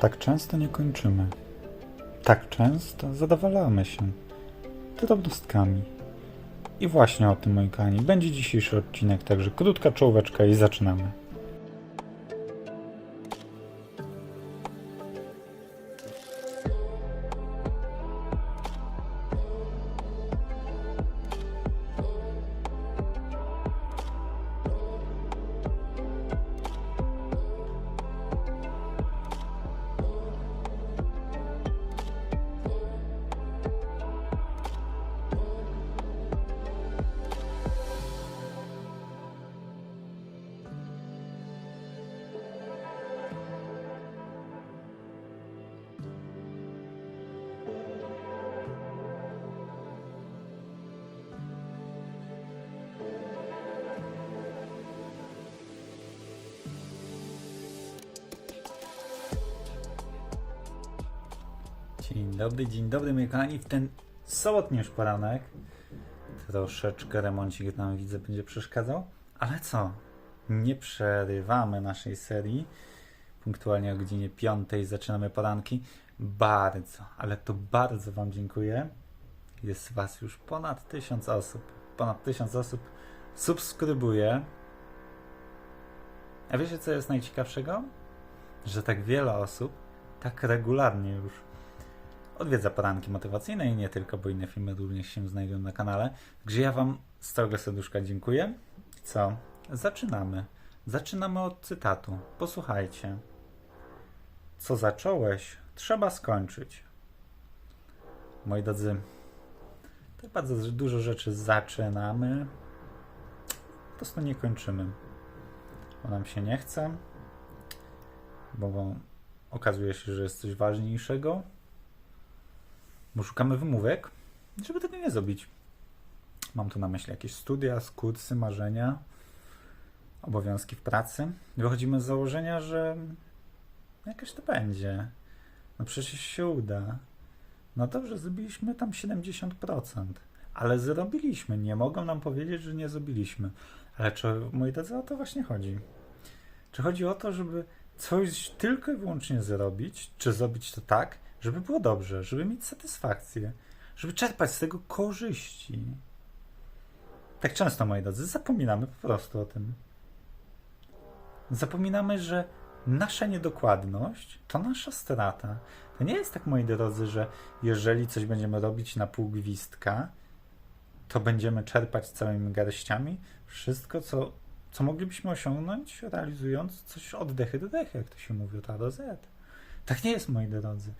Tak często nie kończymy. Tak często zadowalamy się drobnostkami. I właśnie o tym, moi kochani, będzie dzisiejszy odcinek, także krótka czołóweczka i zaczynamy. Dzień dobry, dzień dobry moi kochani. W ten sobotni już poranek troszeczkę remoncik nam widzę będzie przeszkadzał, ale co? Nie przerywamy naszej serii. Punktualnie o godzinie 5 zaczynamy poranki. Bardzo, ale to bardzo Wam dziękuję. Jest Was już ponad 1000 osób. Ponad 1000 osób subskrybuje. A wiecie co jest najciekawszego? Że tak wiele osób tak regularnie już odwiedza poranki motywacyjne i nie tylko, bo inne filmy również się znajdują na kanale. Także ja Wam z całego serduszka dziękuję. I co? Zaczynamy. Zaczynamy od cytatu. Posłuchajcie. Co zacząłeś, trzeba skończyć. Moi drodzy, tak bardzo dużo rzeczy zaczynamy, po prostu nie kończymy. Bo nam się nie chce, bo okazuje się, że jest coś ważniejszego, bo szukamy wymówek, żeby tego nie zrobić. Mam tu na myśli jakieś studia, kursy, marzenia, obowiązki w pracy. Wychodzimy z założenia, że jakoś to będzie. No przecież się uda. No dobrze, zrobiliśmy tam 70%, ale zrobiliśmy. Nie mogą nam powiedzieć, że nie zrobiliśmy. Ale czy, moi drodzy, o to właśnie chodzi? Czy chodzi o to, żeby coś tylko i wyłącznie zrobić, czy zrobić to tak, żeby było dobrze, żeby mieć satysfakcję, żeby czerpać z tego korzyści. Tak często, moi drodzy, zapominamy po prostu o tym. Zapominamy, że nasza niedokładność to nasza strata. To nie jest tak, moi drodzy, że jeżeli coś będziemy robić na pół gwizdka, to będziemy czerpać całymi garściami wszystko, co, co moglibyśmy osiągnąć, realizując coś od dechy do dechy, jak to się mówi A do Z. Tak nie jest, moi drodzy.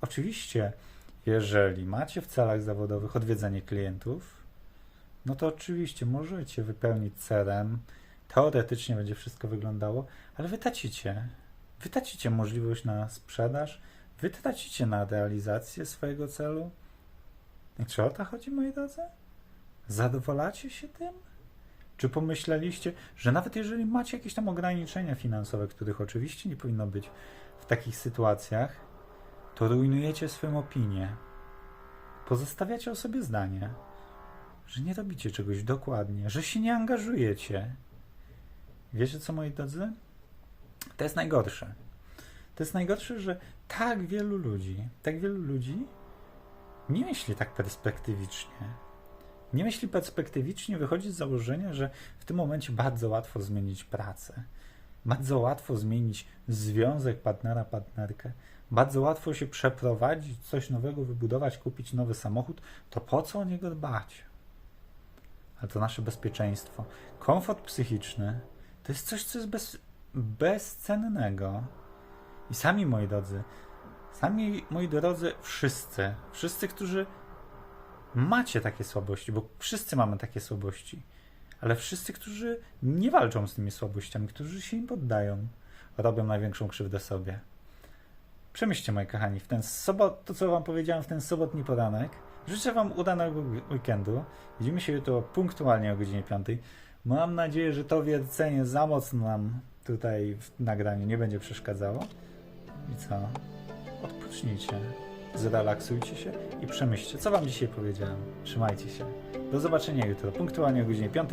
Oczywiście, jeżeli macie w celach zawodowych odwiedzanie klientów, no to oczywiście możecie wypełnić CRM. Teoretycznie będzie wszystko wyglądało, ale wy tracicie. Wy tracicie możliwość na sprzedaż, wy tracicie na realizację swojego celu. I czy o to chodzi, moi drodzy? Zadowalacie się tym? Czy pomyśleliście, że nawet jeżeli macie jakieś tam ograniczenia finansowe, których oczywiście nie powinno być w takich sytuacjach, to rujnujecie swoją opinię. Pozostawiacie o sobie zdanie, że nie robicie czegoś dokładnie, że się nie angażujecie. Wiecie co, moi drodzy? To jest najgorsze. To jest najgorsze, że tak wielu ludzi, tak wielu ludzi nie myśli tak perspektywicznie. Nie myśli perspektywicznie, wychodzi z założenia, że w tym momencie bardzo łatwo zmienić pracę. Bardzo łatwo zmienić związek partnera, partnerkę. Bardzo łatwo się przeprowadzić, coś nowego wybudować, kupić nowy samochód. To po co o niego dbać? Ale to nasze bezpieczeństwo. Komfort psychiczny to jest coś, co jest bez, bezcennego. I sami, moi drodzy, sami, moi drodzy, wszyscy, wszyscy, którzy macie takie słabości, bo wszyscy mamy takie słabości, ale wszyscy, którzy nie walczą z tymi słabościami, którzy się im poddają, robią największą krzywdę sobie. Przemyślcie, moi kochani, w ten sobot, to co wam powiedziałem w ten sobotni poranek. Życzę wam udanego weekendu. Widzimy się jutro punktualnie o godzinie 5. Mam nadzieję, że to wiercenie za mocno nam tutaj w nagraniu nie będzie przeszkadzało. I co? Odpocznijcie, zrelaksujcie się i przemyślcie, co wam dzisiaj powiedziałem. Trzymajcie się. Do zobaczenia jutro punktualnie o godzinie 5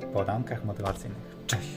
w porankach motywacyjnych. Cześć!